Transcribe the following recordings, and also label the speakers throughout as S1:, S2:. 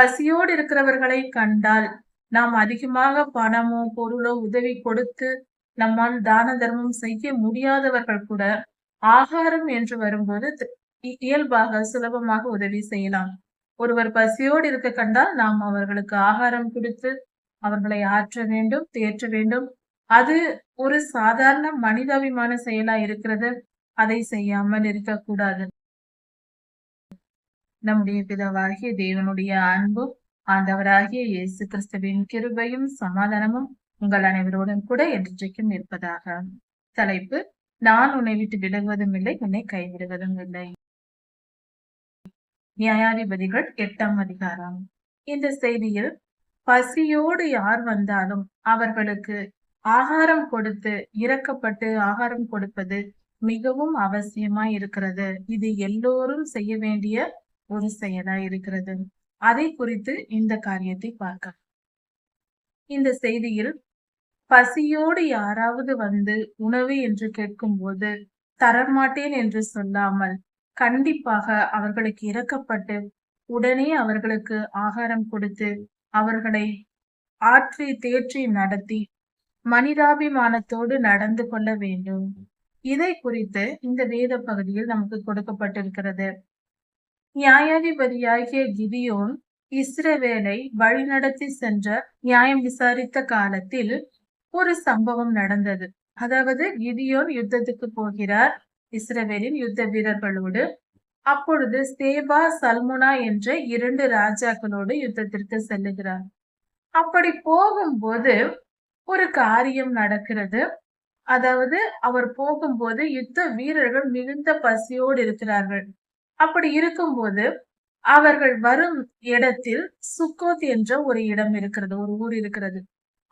S1: பசியோடு இருக்கிறவர்களை கண்டால் நாம் அதிகமாக பணமோ பொருளோ உதவி கொடுத்து நம்மால் தான தர்மம் செய்ய முடியாதவர்கள் கூட ஆகாரம் என்று வரும்போது இயல்பாக சுலபமாக உதவி செய்யலாம். ஒருவர் பசியோடு இருக்க கண்டால் நாம் அவர்களுக்கு ஆகாரம் கொடுத்து அவர்களை ஆற்ற வேண்டும் தேற்ற வேண்டும். அது ஒரு சாதாரண மனிதாபிமான செயலா இருக்கிறது. அதை செய்யாமல் இருக்கக்கூடாது. நம்முடைய பிதாவாகிய தேவனுடைய அன்பும் ஆண்டவராகிய இயேசு கிறிஸ்துவின் கிருபையும் சமாதானமும் உங்கள் அனைவரோடும் கூட என்றைக்கும் இருப்பதாக. தலைப்பு நான் உன்னை விட்டு விலகுவதும் இல்லை உன்னை கைவிடுவதும் இல்லை. நியாயாதிபதிகள் எட்டாம் அதிகாரம். இந்த செய்தியில் பசியோடு யார் வந்தாலும் அவர்களுக்கு ஆகாரம் கொடுத்து இறக்கப்பட்டு ஆகாரம் கொடுப்பது மிகவும் அவசியமா இருக்கிறது. இது எல்லோரும் செய்ய வேண்டிய ஒரு செயலா இருக்கிறது? அதை குறித்து இந்த காரியத்தை பார்க்க இந்த செய்தியில் பசியோடு யாராவது வந்து உணவு என்று கேட்கும்போது தரமாட்டேன் என்று சொல்லாமல் கண்டிப்பாக அவர்களுக்கு இறக்கப்பட்டு உடனே அவர்களுக்கு ஆகாரம் கொடுத்து அவர்களை ஆற்றி தேற்றி நடத்தி மனிதாபிமானத்தோடு நடந்து கொள்ள வேண்டும். இதை குறித்து இந்த வேத பகுதியில் நமக்கு கொடுக்கப்பட்டிருக்கிறது. நியாயாதிபதியாகிய கிதியோன் இஸ்ரவேலை வழிநடத்தி சென்ற நியாயம் விசாரித்த காலத்தில் ஒரு சம்பவம் நடந்தது. அதாவது கிதியோன் யுத்தத்துக்கு போகிறார். இஸ்ரவேலின் யுத்த வீரர்களோடு. அப்பொழுது சேபா சல்முனா என்ற இரண்டு ராஜாக்களோடு யுத்தத்திற்கு செல்லுகிறார். அப்படி போகும்போது ஒரு காரியம் நடக்கிறது. அதாவது அவர் போகும்போது யுத்த வீரர்கள் மிகுந்த பசியோடு இருக்கிறார்கள். அப்படி இருக்கும்போது அவர்கள் வரும் இடத்தில் சுக்கோத் என்ற ஒரு இடம் இருக்கிறது ஒரு ஊர் இருக்கிறது.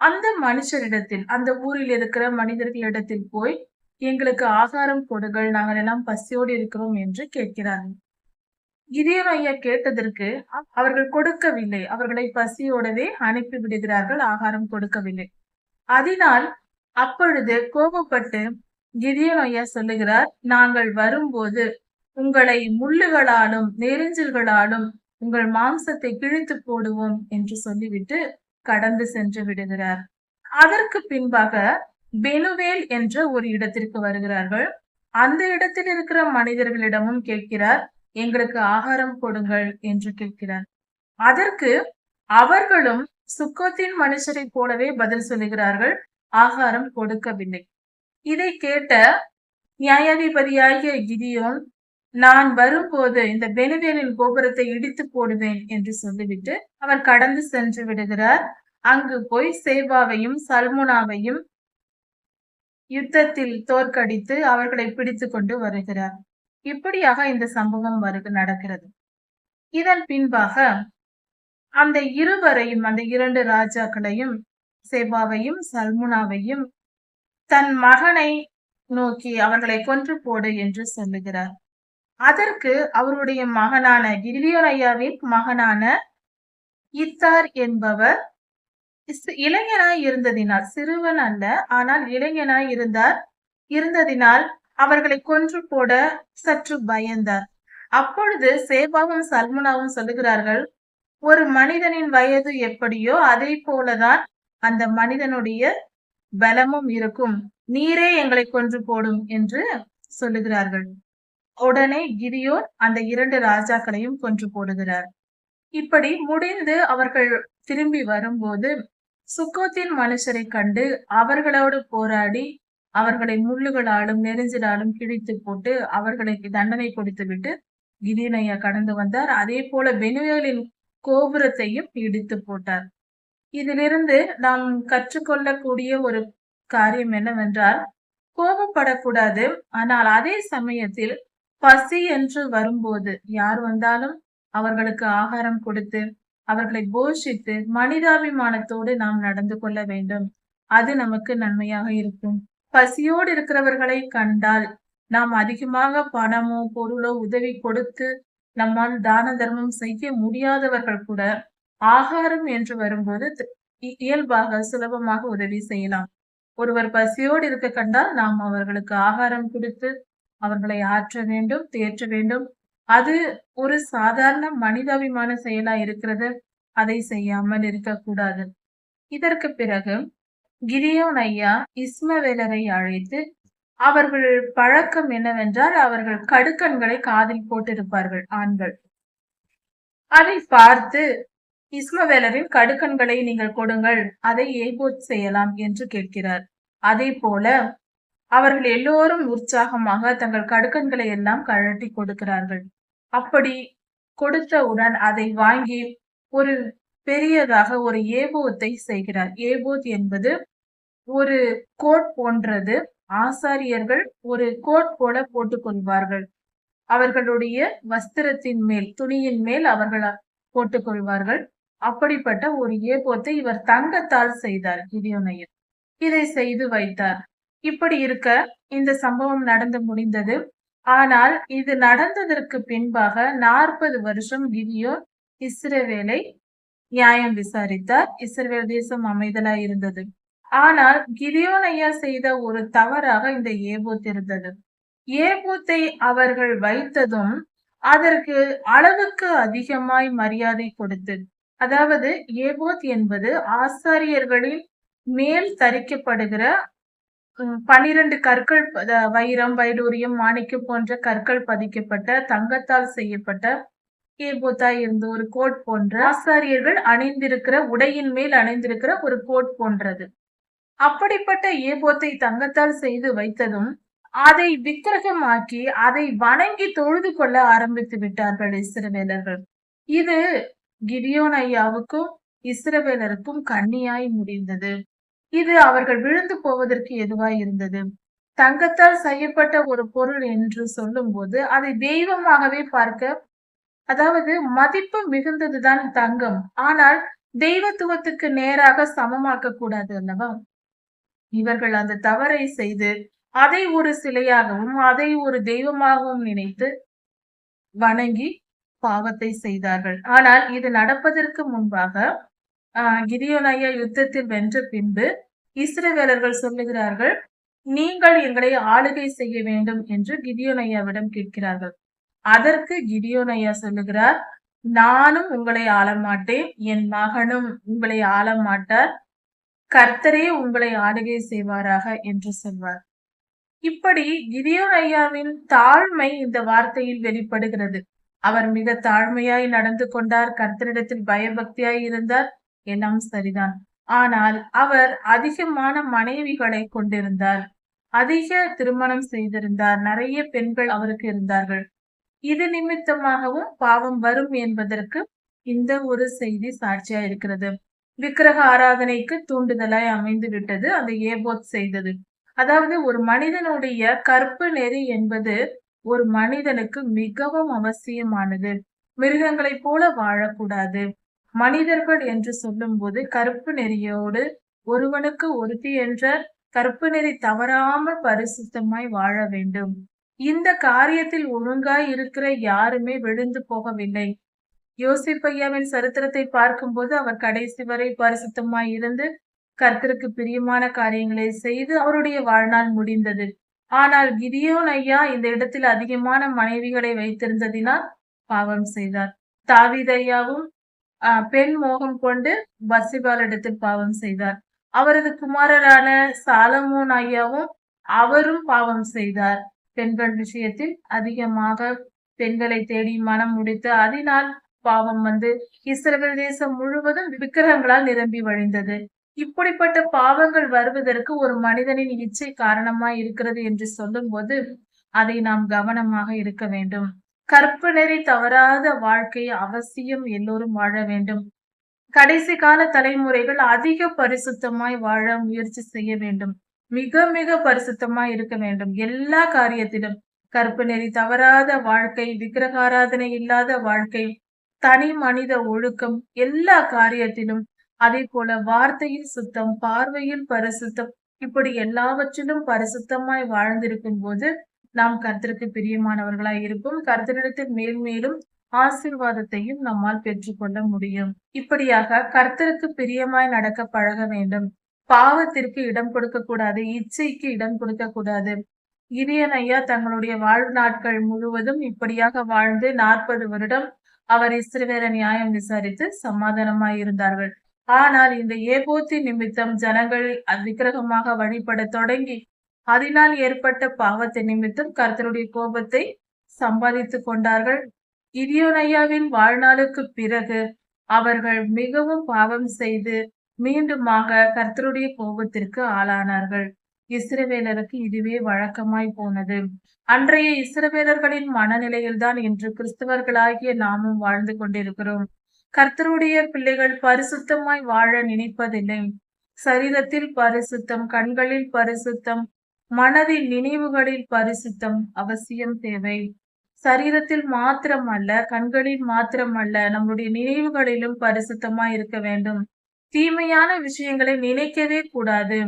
S1: அந்த மனுஷரிடத்தில் அந்த ஊரில் இருக்கிற மனிதர்களிடத்தில் போய் எங்களுக்கு ஆகாரம் கொடுங்கள் நாங்கள் எல்லாம் பசியோடு இருக்கிறோம் என்று கேட்கிறார்கள். இதயமையா ஐயா கேட்டதற்கு அவர்கள் கொடுக்கவில்லை அவர்களை பசியோடவே அனுப்பி விடுகிறார்கள் ஆகாரம் கொடுக்கவில்லை. அதனால் அப்பொழுது கோபப்பட்டு இதயமையா ஐயா சொல்லுகிறார் நாங்கள் வரும்போது உங்களை முள்ளுகளாலும் நெருஞ்சில்களாலும் உங்கள் மாம்சத்தை கிழித்து போடுவோம் என்று சொல்லிவிட்டு கடந்து சென்று விடுகிறார். அதற்கு பின்பாக பெனுவேல் என்ற ஒரு இடத்திற்கு வருகிறார்கள். அந்த இடத்தில் இருக்கிற மனிதர்களிடமும் கேட்கிறார் எங்களுக்கு ஆகாரம் கொடுங்கள் என்று கேட்கிறார். அதற்கு அவர்களும் சுக்கோத்தின் மனுஷரை போலவே பதில் சொல்லுகிறார்கள் ஆகாரம் கொடுக்கவில்லை. இதை கேட்ட நியாயாதிபதியாகிய கிதியோன் நான் வரும்போது இந்த பெனுவேலின் கோபுரத்தை இடித்து போடுவேன் என்று சொல்லிவிட்டு அவர் கடந்து சென்று விடுகிறார். அங்கு போய் சேவாவையும் சல்முனாவையும் யுத்தத்தில் தோற்கடித்து அவர்களை பிடித்து கொண்டு வருகிறார். இப்படியாக இந்த சம்பவம் வருக நடக்கிறது. இதன் பின்பாக அந்த இருவரையும் அந்த இரண்டு ராஜாக்களையும் சேபாவையும் சல்முனாவையும் தன் மகனை நோக்கி அவர்களை கொன்று போடு என்று சொல்லுகிறார். அதற்கு அவருடைய மகனான கிரிலியோனையாவின் மகனான இத்தார் என்பவர் இளைஞனாய் இருந்ததினால் சிறுவன் அல்ல ஆனால் இளைஞனாய் இருந்தார். இருந்ததினால் அவர்களை கொன்று போட சற்று பயந்தார். அப்பொழுது சேபாவும் சல்முனாவும் சொல்லுகிறார்கள் ஒரு மனிதனின் வயது எப்படியோ அதே போலதான் அந்த மனிதனுடைய பலமும் இருக்கும். நீரே எங்களை கொன்று போடும் என்று சொல்லுகிறார்கள். உடனே கிரியோன் அந்த இரண்டு ராஜாக்களையும் கொன்று போடுகிறார். இப்படி முடிந்து அவர்கள் திரும்பி வரும்போது சுக்கோத்தின் மனுஷரை கண்டு அவர்களோடு போராடி அவர்களை முள்ளுகளாலும் நெருஞ்சலாலும் கிழித்து போட்டு அவர்களுக்கு தண்டனை கொடுத்துவிட்டு கிதினையா கடந்து வந்தார். அதே போல பெனுவேலின் கோபுரத்தையும் இடித்து போட்டார். இதிலிருந்து நாம் கற்றுக்கொள்ளக்கூடிய ஒரு காரியம் என்னவென்றால் கோபப்படக்கூடாது. ஆனால் அதே சமயத்தில் பசி என்று வரும்போது யார் வந்தாலும் அவர்களுக்கு ஆகாரம் கொடுத்து அவர்களை போஷித்து மனிதாபிமானத்தோடு நாம் நடந்து கொள்ள வேண்டும். அது நமக்கு நன்மையாக இருக்கும். பசியோடு இருக்கிறவர்களை கண்டால் நாம் அதிகமாக பணமோ பொருளோ உதவி கொடுத்து நம்மால் தான தர்மம் செய்ய முடியாதவர்கள் கூட ஆகாரம் என்று வரும்போது இயல்பாக சுலபமாக உதவி செய்யலாம். ஒருவர் பசியோடு இருக்க கண்டால் நாம் அவர்களுக்கு ஆகாரம் கொடுத்து அவர்களை ஆற்ற வேண்டும் தேற்ற வேண்டும். அது ஒரு சாதாரண மனிதாபிமான செயலா இருக்கிறது. அதை செய்யாமல் இருக்கக்கூடாது. இதற்கு பிறகு கிரியோன் ஐயா இஸ்மவேலரை அழைத்து அவர்கள் பழக்கம் என்னவென்றால் அவர்கள் கடுக்கண்களை காதில் போட்டிருப்பார்கள் ஆண்கள். அதை பார்த்து இஸ்மவேலரின் கடுக்கண்களை நீங்கள் கொடுங்கள் அதை ஏபோத் செய்யலாம் என்று கேட்கிறார். அதே போல அவர்கள் எல்லோரும் உற்சாகமாக தங்கள் கடுக்கன்களை எல்லாம் கழட்டி கொடுக்கிறார்கள். அப்படி கொடுத்தவுடன் அதை வாங்கி ஒரு பெரியதாக ஒரு ஏபோத்தை செய்கிறார். ஏபோத் என்பது ஒரு கோட் போன்றது. ஆசாரியர்கள் ஒரு கோட் போல போட்டுக்கொள்வார்கள் அவர்களுடைய வஸ்திரத்தின் மேல் துணியின் மேல் அவர்கள் போட்டுக்கொள்வார்கள் அப்படிப்பட்ட ஒரு ஏபோத்தை இவர் தங்கத்தால் செய்தார் கிரியோனையர் இதை செய்து வைத்தார். இப்படி இருக்க இந்த சம்பவம் நடந்து முடிந்தது. ஆனால் இது நடந்ததற்கு பின்பாக நாற்பது வருஷம் கிரியோன் இஸ்ரவேலை நியாயம் விசாரித்தார். இஸ்ரவேல் தேசம் அமைதலாய் இருந்தது. ஆனால் கிரியோனையா செய்த ஒரு தவறாக இந்த ஏபோத் இருந்தது. ஏபூத்தை அவர்கள் வைத்ததும் அதற்கு அளவுக்கு அதிகமாய் மரியாதை கொடுத்து அதாவது ஏபோத் என்பது ஆசாரியர்களின் மேல் தரிக்கப்படுகிற பனிரெண்டு கற்கள் வைரம் வைடூரியம் மாணிக்கம் போன்ற கற்கள் பதிக்கப்பட்ட தங்கத்தால் செய்யப்பட்ட ஏபோத்தா இருந்த ஒரு கோட் போன்ற ஆசாரியர்கள் அணிந்திருக்கிற உடையின் மேல் அணிந்திருக்கிற ஒரு கோட் போன்றது. அப்படிப்பட்ட ஏபோத்தை தங்கத்தால் செய்து வைத்ததும் அதை விக்கிரகமாக்கி அதை வணங்கி தொழுது கொள்ள ஆரம்பித்து விட்டார்கள் இஸ்ரவேலர்கள். இது கிரியோன் ஐயாவுக்கும் இஸ்ரவேலருக்கும் கண்ணியாய் முடிந்தது. இது அவர்கள் விழுந்து போவதற்கு எதுவாய் இருந்தது? தங்கத்தால் செய்யப்பட்ட ஒரு பொருள் என்று சொல்லும் போது அதை தெய்வமாகவே பார்க்க அதாவது மதிப்பு மிகுந்ததுதான் தங்கம். ஆனால் தெய்வத்துவத்துக்கு நேராக சமமாக்க கூடாது அல்லவா? இவர்கள் அந்த தவறை செய்து அதை ஒரு சிலையாகவும் அதை ஒரு தெய்வமாகவும் நினைத்து வணங்கி பாவத்தை செய்தார்கள். ஆனால் இது நடப்பதற்கு முன்பாக கிரியோனையா யுத்தத்தில் வென்ற பின்பு இஸ்ரவேலர்கள் சொல்லுகிறார்கள் நீங்கள் எங்களை ஆளுகை செய்ய வேண்டும் என்று கிரியோனையாவிடம் கேட்கிறார்கள். அதற்கு கிரியோனையா சொல்லுகிறார் நானும் உங்களை ஆள மாட்டேன் என் மகனும் உங்களை ஆள மாட்டார் கர்த்தரே உங்களை ஆளுகை செய்வாராக என்று சொல்வார். இப்படி கிரியோன் ஐயாவின் தாழ்மை இந்த வார்த்தையில் வெளிப்படுகிறது. அவர் மிக தாழ்மையாய் நடந்து கொண்டார் கர்த்தரிடத்தில் பயபக்தியாய் இருந்தார் எல்லாம் சரிதான். ஆனால் அவர் அதிகமான மனைவிகளை கொண்டிருந்தார். அதிக திருமணம் செய்திருந்தார். நிறைய பெண்கள் அவருக்கு இருந்தார்கள். இது நிமித்தமாகவும் பாவம் வரும் என்பதற்கு இந்த ஒரு செய்தி சாட்சியா இருக்கிறது. விக்கிரக ஆராதனைக்கு தூண்டுதலாய் அமைந்து விட்டது அந்த ஏபோத் செய்தது. அதாவது ஒரு மனிதனுடைய கற்பு நெறி என்பது ஒரு மனிதனுக்கு மிகவும் அவசியமானது. மிருகங்களைப் போல வாழக்கூடாது. மனிதர்கள் என்று சொல்லும்போது கருப்பு நெறியோடு ஒருவனுக்கு ஒருத்தி என்ற கருப்பு நெறி தவறாமல் பரிசுத்தமாய் வாழ வேண்டும். இந்த காரியத்தில் ஒழுங்காய் இருக்கிற யாருமே விழுந்து போகவில்லை. யோசிப்பையாவின் சரித்திரத்தை பார்க்கும்போது அவர் கடைசி வரை பரிசுத்தமாய் இருந்து கர்த்தருக்கு பிரியமான காரியங்களை செய்து அவருடைய வாழ்நாள் முடிந்தது. ஆனால் கிதியோன் ஐயா இந்த இடத்தில் அதிகமான மனைவிகளை வைத்திருந்ததினால் பாவம் செய்தார். தாவிதையாவும் பெண் மோகம் கொண்டு இடத்தில் பாவம் செய்தார். அவரது குமாரரான சாலமோன் ஐயாவும் அவரும் பாவம் செய்தார். பெண்கள் விஷயத்தில் அதிகமாக பெண்களை தேடி மனம் முடித்து அதனால் பாவம் வந்து இஸ்ரேல் தேசம் முழுவதும் விக்கிரகங்களால் நிரம்பி வழிந்தது. இப்படிப்பட்ட பாவங்கள் வருவதற்கு ஒரு மனிதனின் இச்சை காரணமாய் இருக்கிறது என்று சொல்லும் போது அதை நாம் கவனமாக இருக்க வேண்டும். கற்பு நெறி தவறாத வாழ்க்கை அவசியம் எல்லோரும் வாழ வேண்டும். கடைசி கால தலைமுறைகள் அதிக பரிசுத்தமாய் வாழ முயற்சி செய்ய வேண்டும். மிக மிக பரிசுத்தமாய் இருக்க வேண்டும். எல்லா காரியத்திலும் கற்பு நெறி தவறாத வாழ்க்கை விக்கிரகாராதனை இல்லாத வாழ்க்கை தனி மனித ஒழுக்கம் எல்லா காரியத்திலும் அதே போல வார்த்தையில் சுத்தம் பார்வையில் பரிசுத்தம் இப்படி எல்லாவற்றிலும் பரிசுத்தமாய் வாழ்ந்திருக்கும் போது நாம் கர்த்தருக்கு பிரியமானவர்களாய் இருப்போம். கர்த்தரிடத்தில் மேல்மேலும் ஆசிர்வாதத்தையும் நம்மால் பெற்றுக்கொள்ள முடியும். இப்படியாக கர்த்தருக்கு பிரியமாய் நடக்க பழக வேண்டும். பாவத்திற்கு இடம் கொடுக்க கூடாது இச்சைக்கு இடம் கொடுக்க கூடாது. இரியன் ஐயா தங்களுடைய வாழ்நாட்கள் முழுவதும் இப்படியாக வாழ்ந்து நாற்பது வருடம் அவர் இஸ்ரவேலை நியாயம் விசாரித்து சமாதானமாய் இருந்தார்கள். ஆனால் இந்த ஏபோத்தி நிமித்தம் ஜனங்கள் விக்கிரகமாக வழிபடத் தொடங்கி அதனால் ஏற்பட்ட பாவத்தை நிமித்தம் கர்த்தருடைய கோபத்தை சம்பாதித்துக் கொண்டார்கள். கிதியோனையாவின் வாழ்நாளுக்கு பிறகு அவர்கள் மிகவும் பாவம் செய்து மீண்டுமாக கர்த்தருடைய கோபத்திற்கு ஆளானார்கள். இஸ்ரவேலருக்கு இதுவே வழக்கமாய் போனது. அன்றைய இஸ்ரவேலர்களின் மனநிலையில்தான் இன்று கிறிஸ்தவர்களாகிய நாமும் வாழ்ந்து கொண்டிருக்கிறோம். கர்த்தருடைய பிள்ளைகள் பரிசுத்தமாய் வாழ நினைப்பதில்லை. சரீரத்தில் பரிசுத்தம் கண்களில் பரிசுத்தம் மனதின் நினைவுகளில் பரிசுத்தம் அவசியம் தேவை. சரீரத்தில் மாத்திரம் அல்ல கண்களில் மாத்திரம் அல்ல நம்முடைய நினைவுகளிலும் பரிசுத்தமா இருக்க வேண்டும். தீமையான விஷயங்களை நினைக்கவே கூடாது.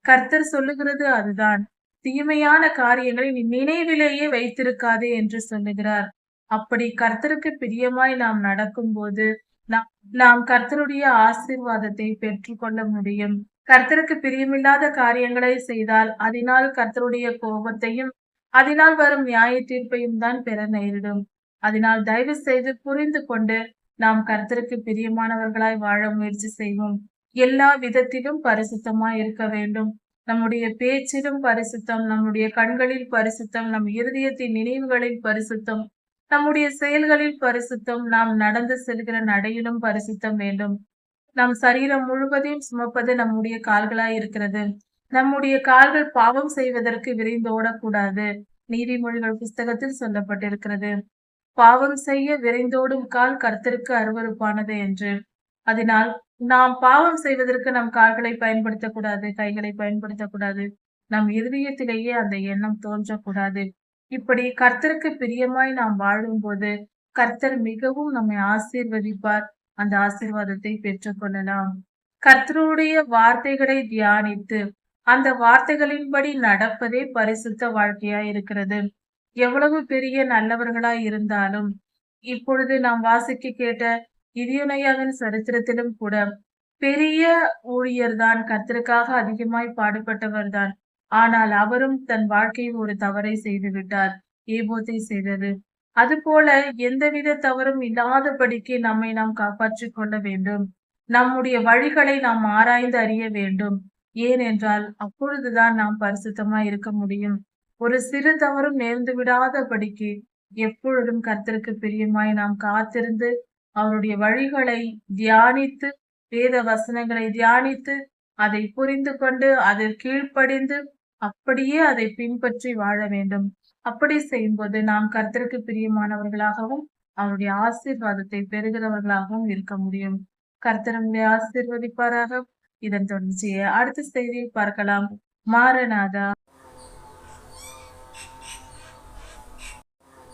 S1: கர்த்தர் சொல்லுகிறது அதுதான். தீமையான காரியங்களை நீ நினைவிலேயே வைத்திருக்காதே என்று சொல்லுகிறார். அப்படி கர்த்தருக்கு பிரியமாய் நாம் நடக்கும்போது நாம் நாம் கர்த்தருடைய ஆசீர்வாதத்தை பெற்றுக்கொள்ள முடியும். கர்த்தருக்கு பிரியமில்லாத காரியங்களை செய்தால் அதனால் கர்த்தருடைய கோபத்தையும் அதனால் வரும் நியாய தீர்ப்பையும் தான் பெற நேரிடும். அதனால் தயவு செய்து புரிந்து கொண்டு நாம் கர்த்தருக்கு பிரியமானவர்களாய் வாழ முயற்சி செய்வோம். எல்லா விதத்திலும் பரிசுத்தமாய் இருக்க வேண்டும். நம்முடைய பேச்சிலும் பரிசுத்தம் நம்முடைய கண்களில் பரிசுத்தம் நம் இருதயத்தின் நினைவுகளில் பரிசுத்தம் நம்முடைய செயல்களில் பரிசுத்தம் நாம் நடந்து செல்கிற நடையிலும் பரிசுத்தம் வேண்டும். நம் சரீரம் முழுவதையும் சுமப்பது நம்முடைய கால்களாய் இருக்கிறது. நம்முடைய கால்கள் பாவம் செய்வதற்கு விரைந்து ஓடக்கூடாது. நீதிமொழிகள் புஸ்தகத்தில் சொல்லப்பட்டிருக்கிறது. பாவம் செய்ய விரைந்தோடும் கால் கர்த்தருக்கு அருவருப்பானது என்று. அதனால் நாம் பாவம் செய்வதற்கு நம் கால்களை பயன்படுத்தக்கூடாது கைகளை பயன்படுத்தக்கூடாது. நம் இருதயத்திலேயே அந்த எண்ணம் தோன்றக்கூடாது. இப்படி கர்த்தருக்கு பிரியமாய் நாம் வாழும் போது கர்த்தர் மிகவும் நம்மை ஆசீர்வதிப்பார். அந்த ஆசீர்வாதத்தை பெற்றுக்கொள்ளலாம் கர்த்தருடைய வார்த்தைகளை தியானித்து அந்த வார்த்தைகளின்படி நடப்பதே பரிசுத்த வாழ்க்கையா இருக்கிறது. எவ்வளவு பெரிய நல்லவர்களாய் இருந்தாலும் இப்பொழுது நாம் வாசிக்க கேட்ட இதியுனையாவின் சரித்திரத்திலும் கூட பெரிய ஊழியர் தான் கர்த்தருக்காக அதிகமாய் பாடுபட்டவர் தான். ஆனால் அவரும் தன் வாழ்க்கையில் ஒரு தவறை செய்து விட்டார். ஏபோத்தை செய்தது. அதுபோல எந்தவித தவறும் இல்லாதபடிக்கு நம்மை நாம் காப்பாற்றிக் கொள்ள வேண்டும். நம்முடைய வழிகளை நாம் ஆராய்ந்து அறிய வேண்டும். ஏனென்றால் அப்பொழுதுதான் நாம் பரிசுத்தமா இருக்க முடியும். ஒரு சிறு தவறும் நேர்ந்து விடாதபடிக்கு எப்பொழுதும் கர்த்தருக்கு பிரியமாய் நாம் காத்திருந்து அவருடைய வழிகளை தியானித்து வேத வசனங்களை தியானித்து அதை புரிந்து கொண்டு அதில் கீழ்ப்படிந்து அப்படியே அதை பின்பற்றி வாழ வேண்டும். அப்படி செய்யும்போது நாம் கர்த்தருக்கு பிரியமானவர்களாகவும் அவருடைய ஆசீர்வாதத்தை பெறுகிறவர்களாகவும் இருக்க முடியும். கர்த்தர் ஆசீர்வதிப்பாராக. இதன் தொடர்ச்சியை அடுத்த செய்தியில் பார்க்கலாம். மாரநாதா